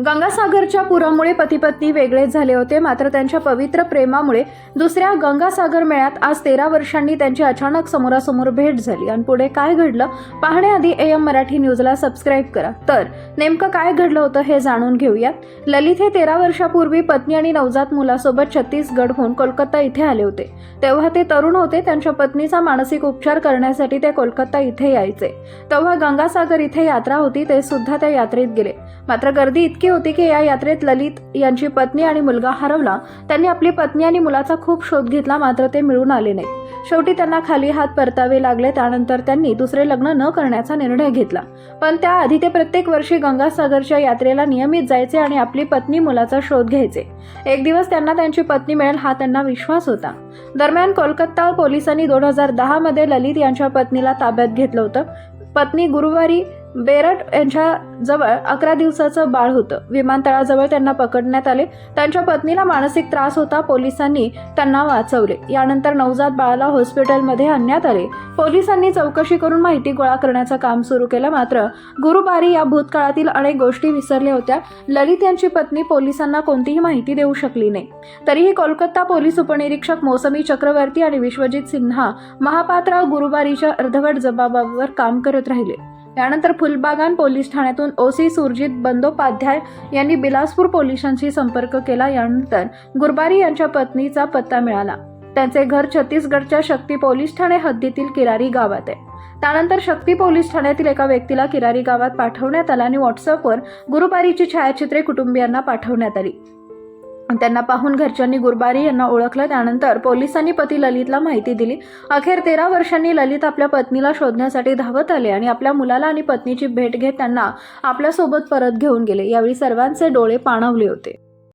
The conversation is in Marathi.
गंगासागरच्या पुरामुळे पतीपत्नी वेगळेच झाले होते. मात्र त्यांच्या पवित्र प्रेमामुळे दुसऱ्या गंगासागर मेळ्यात आज तेरा वर्षांनी त्यांची अचानक समोरासमोर भेट झाली. आणि पुढे काय घडलं? पाहण्याआधी ए एम मराठी न्यूजला सबस्क्राईब करा. तर नेमकं काय घडलं होतं हे जाणून घेऊयात. ललित हे तेरा वर्षापूर्वी पत्नी आणि नवजात मुलासोबत छत्तीसगडहून कोलकाता इथे आले होते. तेव्हा ते तरुण होते. त्यांच्या पत्नीचा मानसिक उपचार करण्यासाठी ते कोलकाता इथे यायचे. तेव्हा गंगासागर इथे यात्रा होती. ते सुद्धा त्या यात्रेत गेले. मात्र गर्दी इतकी होती की या यात्रेत ललित यांची पत्नी आणि मुलगा हरवला. त्यांनी आपली पत्नी आणि मुलाचा खूप शोध घेतला मात्र ते मिळून आले नाही शेवटी त्यांना खाली हात परतावे लागले. त्यानंतर त्यांनी दुसरे लग्न न करण्याचा निर्णय घेतला. पण त्याआधी ते प्रत्येक वर्षी गंगासागरच्या यात्रेला नियमित जायचे आणि आपली पत्नी मुलाचा शोध घ्यायचे. एक दिवस त्यांना त्यांची पत्नी मिळेल हा त्यांना विश्वास होता. दरम्यान कोलकाता पोलिसांनी दोन हजार दहामध्ये ललित यांच्या पत्नीला ताब्यात घेतलं होतं. पत्नी गुरुवारी बेरट यांच्या जवळ अकरा दिवसाचं बाळ होतं. विमानतळाजवळ त्यांना पकडण्यात आले. त्यांच्या पत्नीला मानसिक त्रास होता. पोलिसांनी त्यांना वाचवले. यानंतर नवजात बाळाला हॉस्पिटलमध्ये आणण्यात आले. पोलिसांनी चौकशी करून माहिती गोळा करण्याचं काम सुरू केलं. मात्र गुरुबारी या भूतकाळातील अनेक गोष्टी विसरल्या होत्या. ललित यांची पत्नी पोलिसांना कोणतीही माहिती देऊ शकली नाही. तरीही कोलकाता पोलीस उपनिरीक्षक मोसमी चक्रवर्ती आणि विश्वजित सिन्हा महापात्रा गुरुबारीच्या अर्धवट जबाबावर काम करत राहिले. यानंतर फुलबागान पोलीस ठाण्यातून ओसी सुरजित बंदोपाध्याय यांनी बिलासपूर पोलिसांशी संपर्क केला. यानंतर गुरबारी यांच्या पत्नीचा पत्ता मिळाला. त्यांचे घर छत्तीसगडच्या शक्ती पोलीस ठाणे हद्दीतील किरारी गावात आहे. त्यानंतर शक्ती पोलीस ठाण्यातील एका व्यक्तीला किरारी गावात पाठवण्यात आला आणि व्हॉट्सअपवर गुरुबारीची छायाचित्रे कुटुंबियांना पाठवण्यात आली. त्यांना पाहून घरच्यांनी गुरबारी यांना ओळखलं. त्यानंतर पोलिसांनी पती ललितला माहिती दिली. अखेर तेरा वर्षांनी ललित आपल्या पत्नीला शोधण्यासाठी धावत आले आणि आपल्या मुलाला आणि पत्नीची भेट घेत त्यांना आपल्यासोबत परत घेऊन गेले. यावेळी सर्वांचे डोळे पाणावले होते.